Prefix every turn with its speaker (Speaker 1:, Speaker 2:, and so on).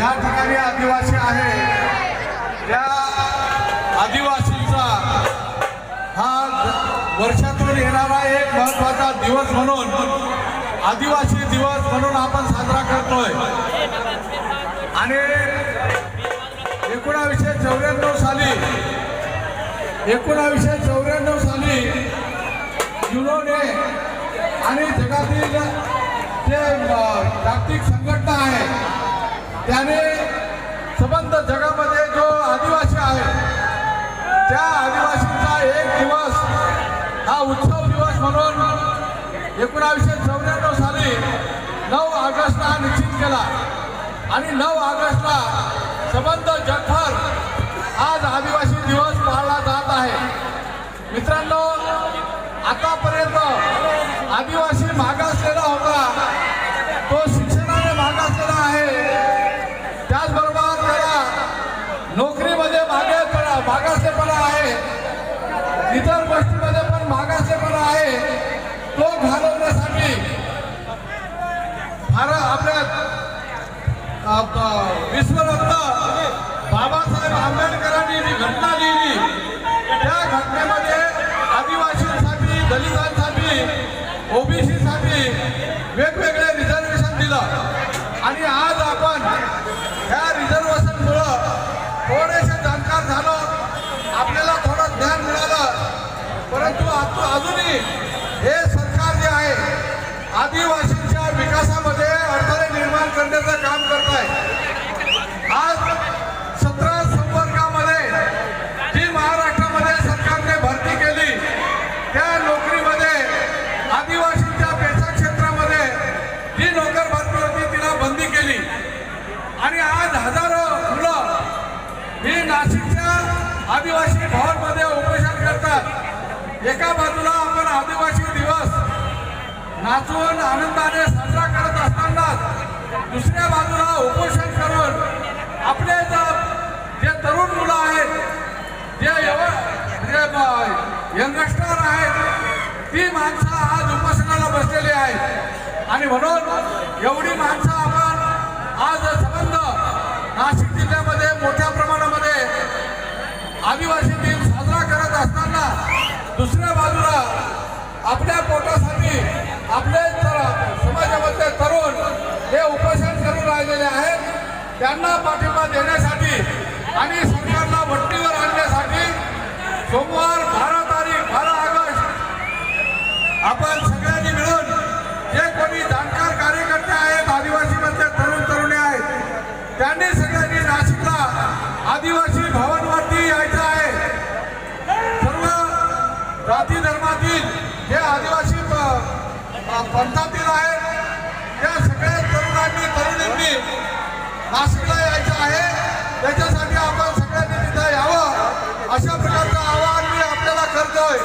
Speaker 1: ज्या ठिकाणी आदिवासी आहे. त्या आदिवासींचा हा वर्षातून येणारा एक महत्त्वाचा दिवस म्हणून आदिवासी दिवस म्हणून आपण साजरा करतोय. आणि एकोणावीसशे चौऱ्याण्णव साली एकोणावीसशे चौऱ्याण्णव साली युनोने आणि जगातील जे जागतिक संघटना त्या आदिवासींचा एक दिवस हा उत्सव दिवस म्हणून एकोणावीसशे चौऱ्याण्णव साली नऊ ऑगस्टला निश्चित केला. आणि नऊ ऑगस्टला संबंध जगभर आज आदिवासी दिवस पाळला जात आहे. मित्रांनो आतापर्यंत आदिवासी मागासलेला होता. तो शिक्षणाने मागासलेला आहे. त्याचबरोबर त्याला नोकरीमध्ये मागे मागासले इतर गोष्टीमध्ये पण मागासेपणा आहे. तो घालवण्यासाठी भारत आपल्या विश्वरत्न बाबासाहेब आंबेडकरांनी जी घटना लिहिली त्या घटनेमध्ये आदिवासींसाठी दलितांसाठी ओबीसीसाठी वेगवेगळे रिझर्वेशन दिलं. आणि आज आणि हे सरकार जे आहे आदिवासींच्या विकासामध्ये अडथळे निर्माण करण्याचं काम करत आहे आज सतरा संपर्कामध्ये जी महाराष्ट्रामध्ये सरकारने भरती केली त्या नोकरीमध्ये आदिवासींच्या पेशा क्षेत्रामध्ये जी नोकर भरती होती तिला बंदी केली. आणि आज हजारो मुलं ही नाशिकच्या आदिवासी भवनमध्ये उपोषण करतात. एका नाचून आनंदाने साजरा करत असताना दुसऱ्या बाजूला उपोषण करून आपले जे तरुण मुलं आहेत जे यव जे यंगस्टर आहेत ती माणसं आज उपोषणाला बसलेली आहेत. आणि म्हणून एवढी माणसं आपण आज संबंध नाशिक जिल्ह्यामध्ये मोठ्या प्रमाणामध्ये आदिवासी दिन साजरा करत असताना दुसऱ्या बाजूला आपल्या पोटासाठी आपले तर- समाजामधले तरुण हे उपोषण करून राहिलेले आहेत त्यांना पाठिंबा देण्यासाठी आणि सरकारला भट्टीवर आणण्यासाठी सोमवार बारा तारीख बारा ऑगस्ट आपण सगळ्यांनी मिळून जे कोणी जाणकार कार्यकर्ते आहेत आदिवासीमधले तरुण तरुणी आहेत त्यांनी सगळ्यांनी नाशिकला आदिवासी भवनवरती यायचं आहे. सर्व जाती धर्मातील जे आदिवासी पंथातील आहेत त्या सगळ्या तरुणांनी तरुणींनी नाशिकला यायचं आहे. त्याच्यासाठी आपण सगळ्यांनी तिथं यावं. अशा प्रकारचं आवाहन मी आपल्याला करतोय.